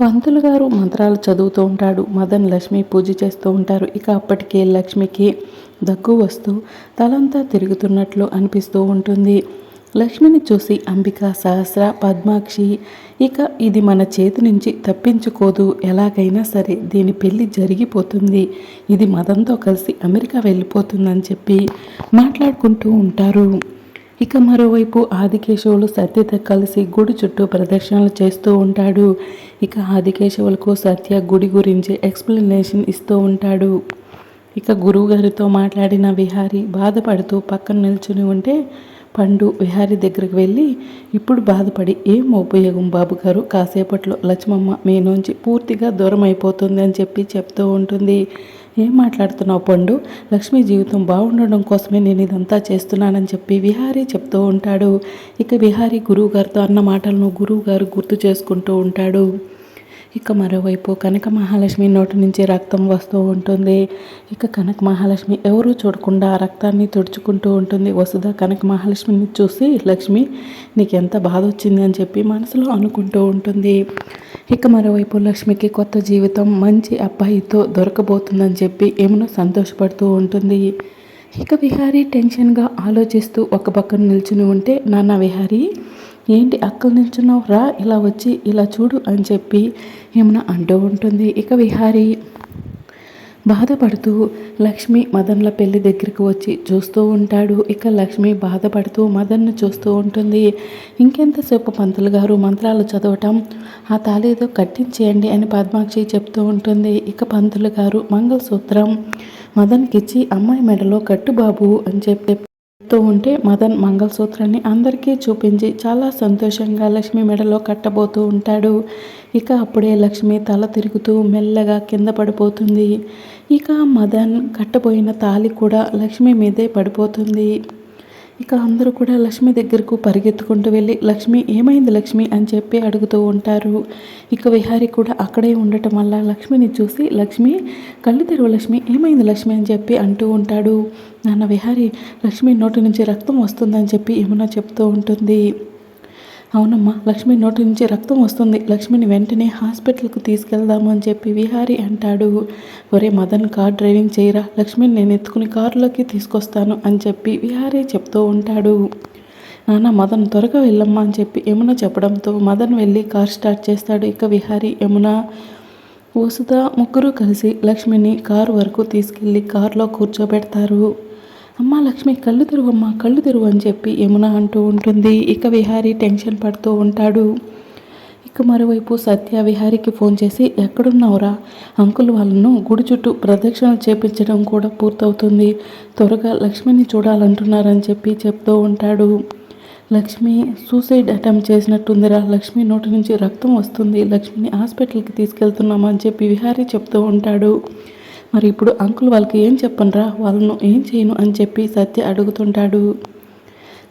పంతులు గారు మంత్రాలు చదువుతూ ఉంటాడు మదన్ లక్ష్మి పూజ చేస్తూ ఉంటారు. ఇక అప్పటికే లక్ష్మికి దగ్గు వస్తూ తలంతా తిరుగుతున్నట్లు అనిపిస్తూ ఉంటుంది. లక్ష్మిని చూసి అంబిక సహస్ర పద్మాక్షి ఇక ఇది మన చేతి నుంచి తప్పించుకోదు. ఎలాగైనా సరే దీని పెళ్ళి జరిగిపోతుంది. ఇది మదంతో కలిసి అమెరికా వెళ్ళిపోతుందని చెప్పి మాట్లాడుకుంటూ ఉంటారు. ఇక మరోవైపు ఆదికేశవులు సత్యత కలిసి గుడి చుట్టూ ప్రదర్శనలు చేస్తూ ఉంటాడు. ఇక ఆదికేశవులకు సత్య గుడి గురించి ఎక్స్ప్లెనేషన్ ఇస్తూ ఉంటాడు. ఇక గురువుగారితో మాట్లాడిన విహారి బాధపడుతూ పక్కన నిల్చుని ఉంటే పండు విహారి దగ్గరికి వెళ్ళి ఇప్పుడు బాధపడి ఏం ఉపయోగం బాబు గారు? కాసేపట్లో లక్ష్మమ్మ మీ నుంచి పూర్తిగా దూరం అయిపోతుంది అని చెప్పి చెప్తూ ఉంటుంది. ఏం మాట్లాడుతున్నావు పండు? లక్ష్మి జీవితం బాగుండడం కోసమే నేను ఇదంతా చేస్తున్నానని చెప్పి విహారీ చెప్తూ ఉంటాడు. ఇక విహారీ గురువు గారితో అన్న మాటలను గురువు గారు గుర్తు చేసుకుంటూ ఉంటాడు. ఇక మరోవైపు కనక మహాలక్ష్మి నోటి నుంచి రక్తం వస్తూ ఉంటుంది. ఇక కనక మహాలక్ష్మి ఎవరూ చూడకుండా రక్తాన్ని తుడుచుకుంటూ ఉంటుంది. వసుధ కనక మహాలక్ష్మిని చూసి లక్ష్మి నీకు ఎంత బాధ వచ్చింది అని చెప్పి మనసులో అనుకుంటూ ఉంటుంది. ఇక మరోవైపు లక్ష్మికి కొత్త జీవితం మంచి అబ్బాయితో దొరకబోతుందని చెప్పి ఏమైనా సంతోషపడుతూ ఉంటుంది. ఇక విహారీ టెన్షన్గా ఆలోచిస్తూ ఒక పక్కన నిల్చుని ఉంటే నాన్న విహారీ ఏంటి అక్కలు నిల్చున్నావు? రా ఇలా వచ్చి ఇలా చూడు అని చెప్పి ఏమైనా అంటూ ఉంటుంది. ఇక విహారీ బాధపడుతూ లక్ష్మి మదన్ల పెళ్ళి దగ్గరికి వచ్చి చూస్తూ ఉంటాడు. ఇక లక్ష్మి బాధపడుతూ మదన్ను చూస్తూ ఉంటుంది. ఇంకెంతసేపు పంతులు గారు మంత్రాలు చదవటం ఆ తాళేదో కట్టించేయండి అని పద్మాక్షి చెప్తూ ఉంటుంది. ఇక పంతులు గారు మంగళసూత్రం మదన్కిచ్చి అమ్మాయి మెడలో కట్టుబాబు అని చెప్పి చెప్తూ ఉంటే మదన్ మంగళసూత్రాన్ని అందరికీ చూపించి చాలా సంతోషంగా లక్ష్మి మెడలో కట్టబోతూ ఉంటాడు. ఇక అప్పుడే లక్ష్మి తల తిరుగుతూ మెల్లగా కింద పడిపోతుంది. ఇక మదన్ కట్టబోయిన తాలి కూడా లక్ష్మి మీదే పడిపోతుంది. ఇక అందరూ కూడా లక్ష్మి దగ్గరకు పరిగెత్తుకుంటూ వెళ్ళి లక్ష్మి ఏమైంది లక్ష్మి? అని చెప్పి అడుగుతూ ఉంటారు. ఇక విహారి కూడా అక్కడే ఉండటం వల్ల లక్ష్మిని చూసి లక్ష్మి కళ్ళు తెరువు లక్ష్మి ఏమైంది లక్ష్మి? అని చెప్పి అంటూ ఉంటాడు. నాన్న విహారి లక్ష్మి నోటి నుంచి రక్తం వస్తుందని చెప్పి ఏమన్నా చెప్తూ ఉంటుంది. అవునమ్మా లక్ష్మి నోటి నుంచి రక్తం వస్తుంది. లక్ష్మిని వెంటనే హాస్పిటల్కు తీసుకెళ్దాము అని చెప్పి విహారి అంటాడు. ఒరే మదన్ కార్ డ్రైవింగ్ చేయరా? లక్ష్మిని నేను ఎత్తుకుని కారులోకి తీసుకొస్తాను అని చెప్పి విహారీ చెప్తూ ఉంటాడు. నాన్న మదన్ త్వరగా వెళ్ళమ్మా అని చెప్పి యమున చెప్పడంతో మదన్ వెళ్ళి కార్ స్టార్ట్ చేస్తాడు. ఇక విహారీ యమున వసుధ ముగ్గురు కలిసి లక్ష్మిని కారు వరకు తీసుకెళ్ళి కారులో కూర్చోబెడతారు. అమ్మ లక్ష్మి కళ్ళు తెరువమ్మ కళ్ళు తెరువు అని చెప్పి యమున అంటూ ఉంటుంది. ఇక విహారీ టెన్షన్ పడుతూ ఉంటాడు. ఇక మరోవైపు సత్య విహారీకి ఫోన్ చేసి ఎక్కడున్నావురా? అంకుల్ వాళ్ళను గుడి చుట్టూ ప్రదక్షిణలు చేపించడం కూడా పూర్తవుతుంది. త్వరగా లక్ష్మిని చూడాలంటున్నారని చెప్పి చెప్తూ ఉంటాడు. లక్ష్మి సూసైడ్ అటెంప్ట్ చేసినట్టుందిరా. లక్ష్మి నోటి నుంచి రక్తం వస్తుంది. లక్ష్మిని హాస్పిటల్కి తీసుకెళ్తున్నామని చెప్పి విహారీ చెప్తూ ఉంటాడు. మరి ఇప్పుడు అంకుల్ వాళ్ళకి ఏం చెప్పనురా? వాళ్ళను ఏం చేయను అని చెప్పి సత్య అడుగుతుంటాడు.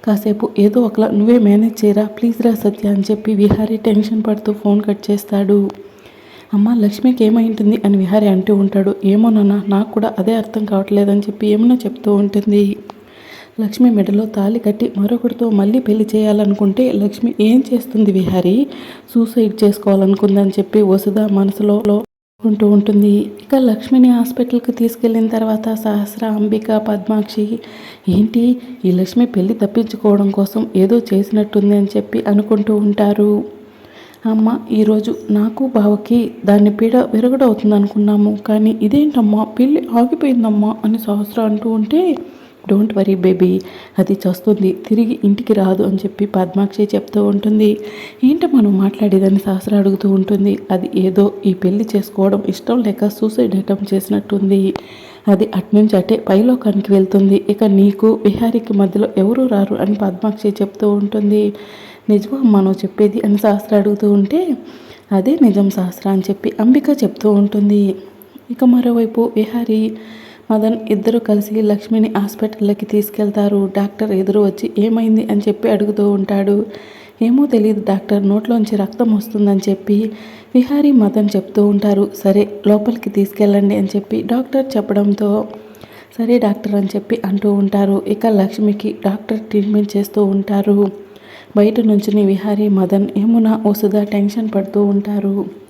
కాసేపు ఏదో ఒకలా నువ్వే మేనేజ్ చేయరా? ప్లీజ్ రా సత్య అని చెప్పి విహారీ టెన్షన్ పడుతూ ఫోన్ కట్ చేస్తాడు. అమ్మ లక్ష్మికి ఏమైంటుంది? అని విహారీ అంటూ ఉంటాడు. ఏమో నాన్న నాకు కూడా అదే అర్థం కావట్లేదని చెప్పి ఏమన్నా చెప్తూ ఉంటుంది. లక్ష్మి మెడలో తాలి కట్టి మరొకరితో మళ్ళీ పెళ్ళి చేయాలనుకుంటే లక్ష్మి ఏం చేస్తుంది విహారీ? సూసైడ్ చేసుకోవాలనుకుందని చెప్పి వసుధ మనసులో ఉంటూ ఉంటుంది. ఇక లక్ష్మిని హాస్పిటల్కి తీసుకెళ్ళిన తర్వాత సహస్ర అంబిక పద్మాక్షి ఏంటి? ఈ లక్ష్మి పెళ్ళి తప్పించుకోవడం కోసం ఏదో చేసినట్టుంది అని చెప్పి అనుకుంటూ ఉంటారు. అమ్మ ఈరోజు నాకు బావకి దాన్ని పీడ విరగడవుతుంది అనుకున్నాము కానీ ఇదేంటమ్మా? పెళ్ళి ఆగిపోయిందమ్మా అని సహస్ర అంటూ ఉంటే డోంట్ వరీ బేబీ అది చస్తుంది తిరిగి ఇంటికి రాదు అని చెప్పి పద్మాక్షి చెప్తూ ఉంటుంది. ఏంటో మనం మాట్లాడేదని సహస్ర అడుగుతూ ఉంటుంది. అది ఏదో ఈ పెళ్ళి చేసుకోవడం ఇష్టం లేక సూసైడ్ అటెంప్ట్ చేసినట్టుంది. అది అట్నుంచి అటే పైలోకానికి వెళ్తుంది. ఇక నీకు విహారికి మధ్యలో ఎవరు రారు అని పద్మాక్షి చెప్తూ ఉంటుంది. నిజమా మనం చెప్పేది అని సహస్ర అడుగుతూ ఉంటే అదే నిజం శాస్త్ర అని చెప్పి అంబిక చెప్తూ ఉంటుంది. ఇక మరోవైపు విహారీ మదన్ ఇద్దరు కలిసి లక్ష్మిని హాస్పిటల్లోకి తీసుకెళ్తారు. డాక్టర్ ఎదురు వచ్చి ఏమైంది? అని చెప్పి అడుగుతూ ఉంటాడు. ఏమో తెలియదు డాక్టర్ నోట్లోంచి రక్తం వస్తుందని చెప్పి విహారీ మదన్ చెప్తూ ఉంటారు. సరే లోపలికి తీసుకెళ్ళండి అని చెప్పి డాక్టర్ చెప్పడంతో సరే డాక్టర్ అని చెప్పి అంటూ ఉంటారు. ఇక లక్ష్మికి డాక్టర్ ట్రీట్మెంట్ చేస్తూ ఉంటారు. బయట నుంచి విహారీ మదన్ ఏమునా వసుదా టెన్షన్ పడుతూ ఉంటారు.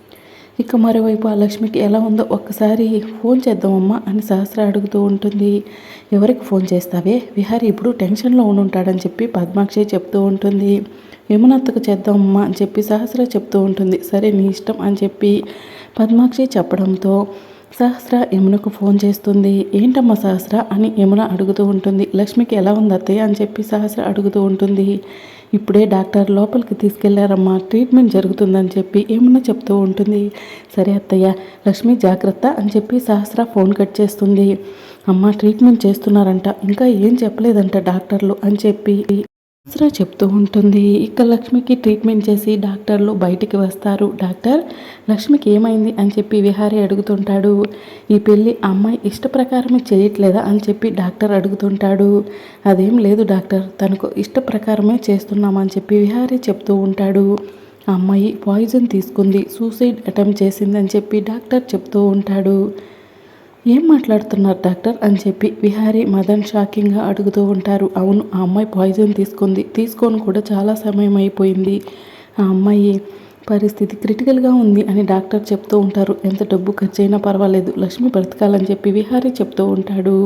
ఇక మరోవైపు ఆ లక్ష్మికి ఎలా ఉందో ఒక్కసారి ఫోన్ చేద్దామమ్మా అని సహస్ర అడుగుతూ ఉంటుంది. ఎవరికి ఫోన్ చేస్తావే? విహారి ఇప్పుడు టెన్షన్లో ఉండి ఉంటాడని చెప్పి పద్మాక్షి చెప్తూ ఉంటుంది. యమునత్తకు చేద్దామమ్మా అని చెప్పి సహస్ర చెప్తూ ఉంటుంది. సరే నీ ఇష్టం అని చెప్పి పద్మాక్షి చెప్పడంతో సహస్ర యమునకు ఫోన్ చేస్తుంది. ఏంటమ్మా సహస్ర? అని యమున అడుగుతూ ఉంటుంది. లక్ష్మికి ఎలా ఉంది అత్తయ్య? అని చెప్పి సహస్ర అడుగుతూ ఉంటుంది. ఇప్పుడే డాక్టర్ లోపలికి తీసుకెళ్ళారమ్మా. ట్రీట్మెంట్ జరుగుతుందని చెప్పి యమున చెప్తూ ఉంటుంది. సరే అత్తయ్య లక్ష్మి జాగ్రత్త అని చెప్పి సహస్ర ఫోన్ కట్ చేస్తుంది. అమ్మ ట్రీట్మెంట్ చేస్తున్నారంట. ఇంకా ఏం చెప్పలేదంట డాక్టర్లు అని చెప్పి సహస్ర చెప్తూ ఉంటుంది ఇక లక్ష్మికి ట్రీట్మెంట్ చేసి డాక్టర్లు బయటికి వస్తారు. డాక్టర్ లక్ష్మికి ఏమైంది? అని చెప్పి విహారీ అడుగుతుంటాడు. ఈ పెళ్ళి అమ్మాయి ఇష్ట ప్రకారమే చేయట్లేదా? అని చెప్పి డాక్టర్ అడుగుతుంటాడు. అదేం లేదు డాక్టర్ తనకు ఇష్ట ప్రకారమే చేస్తున్నామని చెప్పి విహారీ చెప్తూ ఉంటాడు. అమ్మాయి పాయిజన్ తీసుకుంది సూసైడ్ అటెంప్ట్ చేసిందని చెప్పి డాక్టర్ చెప్తూ ఉంటాడు. ఏం మాట్లాడుతున్నారు డాక్టర్? అని చెప్పి విహారీ మదన్ షాకింగ్గా అడుగుతూ ఉంటారు. అవును ఆ అమ్మాయి పాయిజన్ తీసుకుంది. తీసుకొని కూడా చాలా సమయం అయిపోయింది. ఆ అమ్మాయి పరిస్థితి క్రిటికల్గా ఉంది అని డాక్టర్ చెప్తూ ఉంటారు. ఎంత డబ్బు ఖర్చు అయినా పర్వాలేదు. లక్ష్మి బ్రతకాలని చెప్పి విహారీ చెప్తూ ఉంటాడు.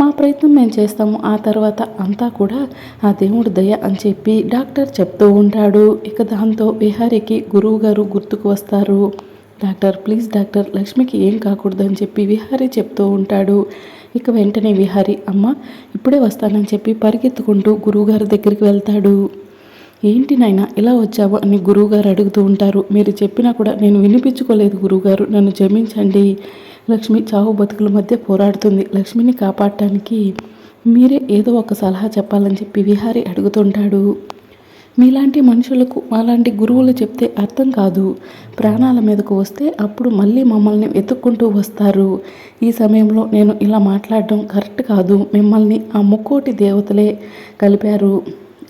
మా ప్రయత్నం మేము చేస్తాము. ఆ తర్వాత అంతా కూడా ఆ దేవుడు దయ అని చెప్పి డాక్టర్ చెప్తూ ఉంటాడు. ఇక దాంతో విహారీకి గురువు గారు గుర్తుకు వస్తారు. డాక్టర్ ప్లీజ్ డాక్టర్ లక్ష్మికి ఏం కాకూడదని చెప్పి విహారీ చెప్తూ ఉంటాడు. ఇక వెంటనే విహారీ అమ్మ ఇప్పుడే వస్తానని చెప్పి పరిగెత్తుకుంటూ గురువుగారి దగ్గరికి వెళ్తాడు. ఏంటి నాయన ఇలా వచ్చావు అని గురువుగారు అడుగుతూ ఉంటారు. మీరు చెప్పినా కూడా నేను వినిపించుకోలేదు గురువుగారు నన్ను క్షమించండి. లక్ష్మి చావు బతుకుల మధ్య పోరాడుతుంది. లక్ష్మిని కాపాడటానికి మీరే ఏదో ఒక సలహా చెప్పాలని చెప్పి విహారీ అడుగుతుంటాడు. మీలాంటి మనుషులకు మాలాంటి గురువులు చెప్తే అర్థం కాదు. ప్రాణాల మీదకు వస్తే అప్పుడు మళ్ళీ మమ్మల్ని వెతుక్కుంటూ వస్తారు. ఈ సమయంలో నేను ఇలా మాట్లాడడం కరెక్ట్ కాదు. మిమ్మల్ని ఆ ముక్కోటి దేవతలే కలిపారు.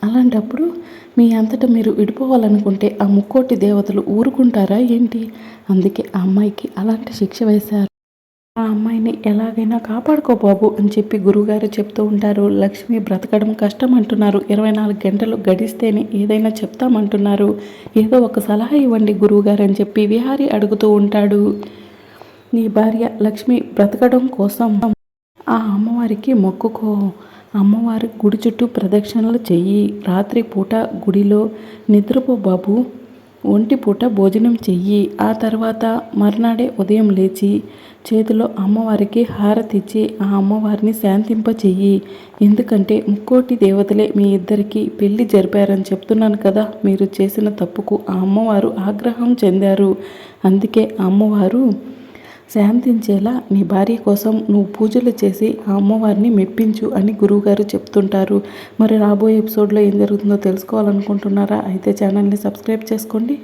అలాంటప్పుడు మీ అంతటా మీరు విడిపోవాలనుకుంటే ఆ ముక్కోటి దేవతలు ఊరుకుంటారా ఏంటి? అందుకే ఆ అమ్మాయికి అలాంటి శిక్ష వేశారు. ఆ అమ్మాయిని ఎలాగైనా కాపాడుకో బాబు అని చెప్పి గురువుగారు చెప్తూ ఉంటారు. లక్ష్మి బ్రతకడం కష్టం అంటున్నారు ఇరవై నాలుగు గంటలు గడిస్తేనే ఏదైనా చెప్తామంటున్నారు. ఏదో ఒక సలహా ఇవ్వండి గురువుగారు అని చెప్పి విహారీ అడుగుతూ ఉంటాడు. నీ భార్య లక్ష్మి బ్రతకడం కోసం ఆ అమ్మవారికి మొక్కుకో. అమ్మవారి గుడి చుట్టూ ప్రదక్షిణలు చెయ్యి. రాత్రి పూట గుడిలో నిద్రపో బాబు. ఒంటి పూట భోజనం చెయ్యి. ఆ తర్వాత మర్నాడే ఉదయం లేచి చేతిలో అమ్మవారికి హారతిచ్చి ఆ అమ్మవారిని శాంతింప చెయ్యి. ఎందుకంటే ముక్కోటి దేవతలే మీ ఇద్దరికి పెళ్ళి జరిపారని చెప్తున్నాను కదా మీరు చేసిన తప్పుకు ఆ అమ్మవారు ఆగ్రహం చెందారు. అందుకే అమ్మవారు శాంతించేలా నీ భార్య కోసం నువ్వు పూజలు చేసి ఆ అమ్మవారిని మెప్పించు అని గురువుగారు చెప్తుంటారు. మరి రాబోయే ఎపిసోడ్లో ఏం జరుగుతుందో తెలుసుకోవాలనుకుంటున్నారా? అయితే ఛానల్ని సబ్స్క్రైబ్ చేసుకోండి.